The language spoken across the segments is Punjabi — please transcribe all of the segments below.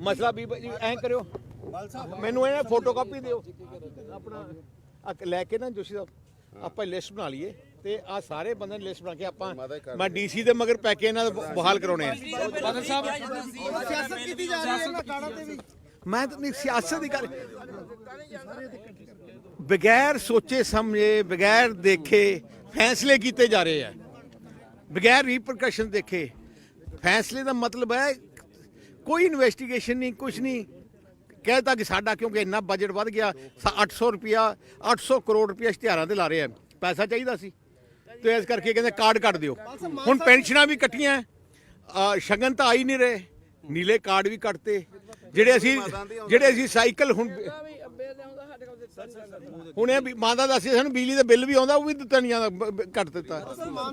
ਮਸਲਾ ਵੀ ਜੀ ਐਂ ਕਰਿਓ। ਮੈਨੂੰ ਇਹ ਫੋਟੋ ਕਾਪੀ ਦਿਓ। ਆਪਣਾ ਲੈ ਕੇ ਨਾ ਜੋਸ਼ੀ ਸਾਹਿਬ ਆਪਾਂ ਲਿਸਟ ਬਣਾ ਲਈਏ ਤੇ ਆ ਸਾਰੇ ਬੰਦੇ ਨੇ ਲਿਸਟ ਬਣਾ ਕੇ ਆਪਾਂ ਮੈਂ ਡੀਸੀ ਦੇ ਮਗਰ ਪੈ ਕੇ ਇਹਨਾਂ ਦਾ ਬਹਾਲ ਕਰਾਉਣੇ ਆ। ਬਾਦਲ ਸਾਹਿਬ ਸਿਆਸਤ ਕੀਤੀ ਜਾ ਰਹੀ ਹੈ ਨਾ ਕਾੜਾ ਤੇ ਵੀ। ਮੈਂ ਤਾਂ ਨਹੀਂ ਸਿਆਸਤ ਦੀ ਗੱਲ ਬਗੈਰ ਸੋਚੇ ਸਮਝੇ ਬਗੈਰ ਦੇਖੇ ਫੈਸਲੇ ਕੀਤੇ ਜਾ ਰਹੇ ਆ। ਬਗੈਰ ਰੀਪਰਕਸ਼ਨ ਦੇਖੇ। ਫੈਸਲੇ ਦਾ ਮਤਲਬ ਹੈ ਕੋਈ ਇਨਵੈਸਟੀਗੇਸ਼ਨ ਨਹੀਂ ਕੁਝ ਨਹੀਂ। ਕਹਿਤਾ ਕਿ ਸਾਡਾ ਕਿਉਂਕਿ ਇੰਨਾ ਬਜਟ ਵੱਧ ਗਿਆ, ਸਾ- 800 ਰੁਪਿਆ 800 ਕਰੋੜ ਰੁਪਿਆ ਇਸ਼ਤਿਹਾਰਾਂ ਤੇ ਲਾ ਰਹੇ ਆ ਪੈਸਾ ਚਾਹੀਦਾ ਸੀ। ਤੇ ਇਸ ਕਰਕੇ ਕਹਿੰਦੇ ਕਾਰਡ ਕੱਟ ਦਿਓ। ਹੁਣ ਪੈਨਸ਼ਨਾਂ ਵੀ ਕੱਟੀਆਂ। ਸ਼ਗਨ ਤਾਂ ਆ ਹੀ ਨਹੀਂ ਰਹੇ। ਨੀਲੇ ਕਾਰਡ ਵੀ ਕੱਟਤੇ। ਜਿਹੜੇ ਅਸੀਂ ਜਿਹੜੇ ਅਸੀਂ ਸਾਈਕਲ ਹੁਣ ਹੁਣ ਇਹ ਮਾਦਾ ਦੱਸੇ ਸਾਨੂੰ ਬਿਜਲੀ ਦਾ ਬਿੱਲ ਵੀ ਆਉਂਦਾ ਉਹ ਵੀ ਦਿੱਤਾ ਨਹੀਂ ਬ- ਕੱਟ ਦਿੱਤਾ।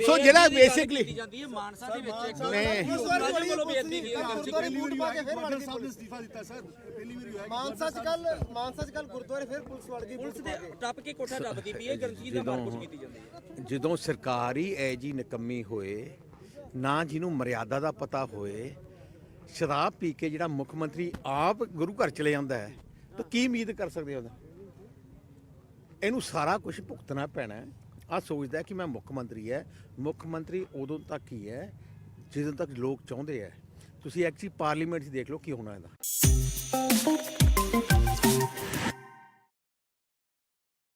ਸੋ ਜਿਹੜਾ ਬੇਸਿਕਲੀ ਜਾਂਦੀ ਹੈ ਮਾਨਸਾ ਦੇ ਵਿੱਚ ਇੱਕ ਨੇ ਰਾਜੂ ਵੱਲੋਂ ਬੇਨਤੀ ਕੀਤੀ ਗੁਰਦੁਆਰੇ ਬੂਟ ਪਾ ਕੇ ਫਿਰ ਵੜ ਗਏ ਸਾਹਿਬ ਨੇ ਅਸਤੀਫਾ ਦਿੱਤਾ ਸਰ। ਪਹਿਲੀ ਵਾਰੀ ਹੋਇਆ ਮਾਨਸਾ ਚ ਕੱਲ ਮਾਨਸਾ ਚ ਕੱਲ ਗੁਰਦੁਆਰੇ ਫਿਰ ਪੁਲਿਸ ਵੜ ਗਈ ਪੁਲਿਸ ਦੇ ਟੱਪ ਕੇ ਕੋਠਾ ਦੱਬਦੀ ਪਈ ਹੈ ਗਰੰਟੀ ਦਾ ਮਾਰ ਕੁਛ ਕੀਤੀ ਜਾਂਦੀ ਹੈ ਜਦੋਂ ਸਰਕਾਰ ਐ ਜੀ ਨਿਕੰਮੀ ਹੋਏ ਨਾ ਜਿਹਨੂੰ ਮਰਿਆਦਾ ਦਾ ਪਤਾ ਹੋਏ ਸ਼ਰਾਬ ਪੀ ਕੇ ਜਿਹੜਾ ਮੁੱਖ ਮੰਤਰੀ ਆਪ ਗੁਰੂ ਘਰ ਚਲੇ ਜਾਂਦਾ ਹੈ ਤਾਂ ਕੀ ਉਮੀਦ ਕਰ ਸਕਦੇ ਉਹਦਾ? ਇਹਨੂੰ ਸਾਰਾ ਕੁਝ ਭੁਗਤਣਾ ਪੈਣਾ ਆ ਸੋਚਦਾ ਕਿ ਮੈਂ ਮੁੱਖ ਮੰਤਰੀ ਹੈ। ਮੁੱਖ ਮੰਤਰੀ ਉਦੋਂ ਤੱਕ ਹੀ ਹੈ, ਜਦੋਂ ਤੱਕ ਲੋਕ ਚਾਹੁੰਦੇ ਹੈ। ਤੁਸੀਂ ਐਕਚੁਅਲੀ ਪਾਰਲੀਮੈਂਟ 'ਚ ਦੇਖ ਲਓ ਕੀ ਹੋਣਾ ਇਹਦਾ।